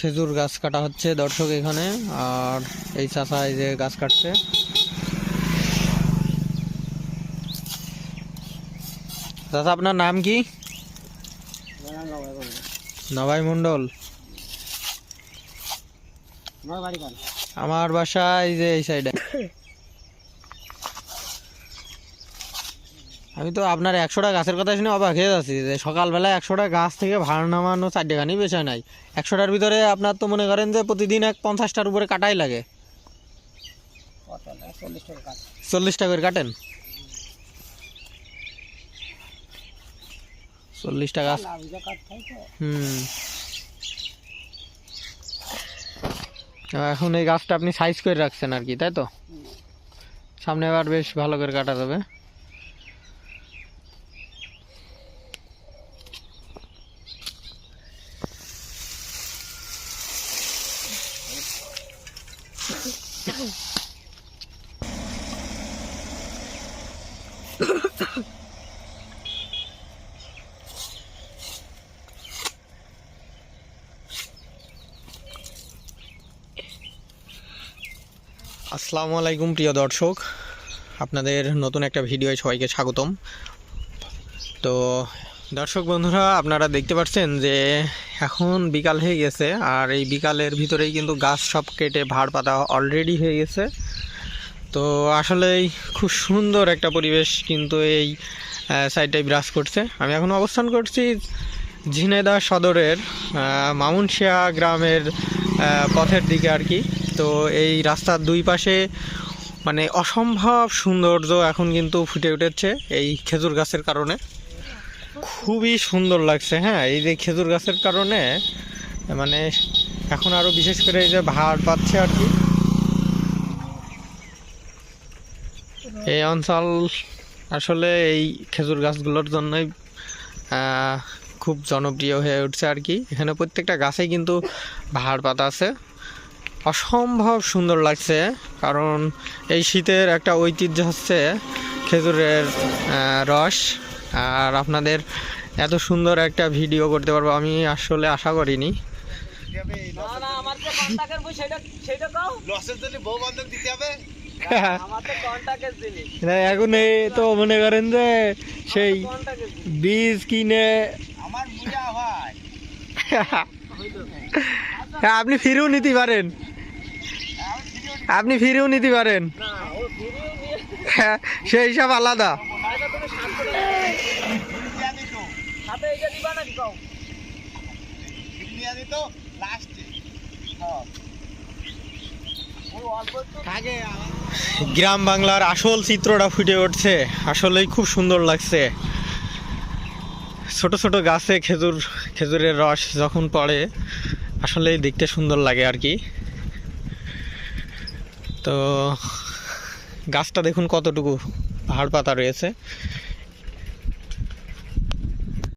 খেজুর গাছ কাটা হচ্ছে দর্শক এখানে আর এই চাষা এই যে গাছ কাটছে। চাষা আপনার নাম কি? নবাই মন্ডল আমার বাসা এই যে এই সাইডে আমি তো আপনার একশোটা গাছের কথা শুনে অবাক হয়ে যাচ্ছি যে সকালবেলা একশোটা গাছ থেকে ভাড়া নামানো চারটেখানি বেচা নাই। একশোটার ভিতরে আপনার তো মনে করেন যে প্রতিদিন এক পঞ্চাশটার উপরে কাটাই লাগে। চল্লিশটা করে কাটেন। চল্লিশটা গাছ। হুম। এখন এই গাছটা আপনি সাইজ করে রাখছেন আর কি, তাই তো? সামনে আবার বেশ ভালো করে কাটা যাবে। আসসালামু আলাইকুম প্রিয় দর্শক। আপনাদের নতুন একটা ভিডিওয়ে সবাইকে স্বাগতম। তো দর্শক বন্ধুরা, আপনারা দেখতে পাচ্ছেন যে এখন বিকাল হয়ে গেছে, আর এই বিকালের ভিতরেই কিন্তু গাছ সব কেটে ভাড় পাতা অলরেডি হয়ে গেছে। তো আসলেই খুব সুন্দর একটা পরিবেশ কিন্তু এই সাইডটাই বিরাজ করছে। আমি এখন অবস্থান করছি ঝিনেদা সদরের মামুনশিয়া গ্রামের পথের দিকে আর কি। তো এই রাস্তার দুই পাশে মানে অসম্ভব সৌন্দর্য এখন কিন্তু ফুটে উঠেছে এই খেজুর গাছের কারণে। খুবই সুন্দর লাগছে হ্যাঁ? এই যে খেজুর গাছের কারণে মানে এখন আরও বিশেষ করে এই যে ভাড় পাচ্ছে আর কি। এই অঞ্চল আসলে এই খেজুর গাছগুলোর জন্যই খুব জনপ্রিয় হয়ে উঠছে আর কি। এখানে প্রত্যেকটা গাছেই কিন্তু ভাড় পাতা আছে। অসম্ভব সুন্দর লাগছে, কারণ এই শীতের একটা ঐতিহ্য হচ্ছে খেজুরের রস। আর আপনাদের এত সুন্দর একটা ভিডিও করতে পারব আমি আসলে আশা করিনি। এখন তো মনে করেন যে সেই বীজ কিনে হ্যাঁ, আপনি ফিরেও নিতে পারেন। আপনি ফিরেও নিতে পারেন। হ্যাঁ, সেই হিসাব আলাদা। গ্রাম বাংলার আসল চিত্রটা ফুটে উঠছে। আসলেই খুব সুন্দর লাগছে। ছোট ছোট গাছে খেজুর, খেজুরের রস যখন পড়ে, আসলেই দেখতে সুন্দর লাগে আর কি। তো গাছটা দেখুন কতটুকু পাহাড় পাতা রয়েছে।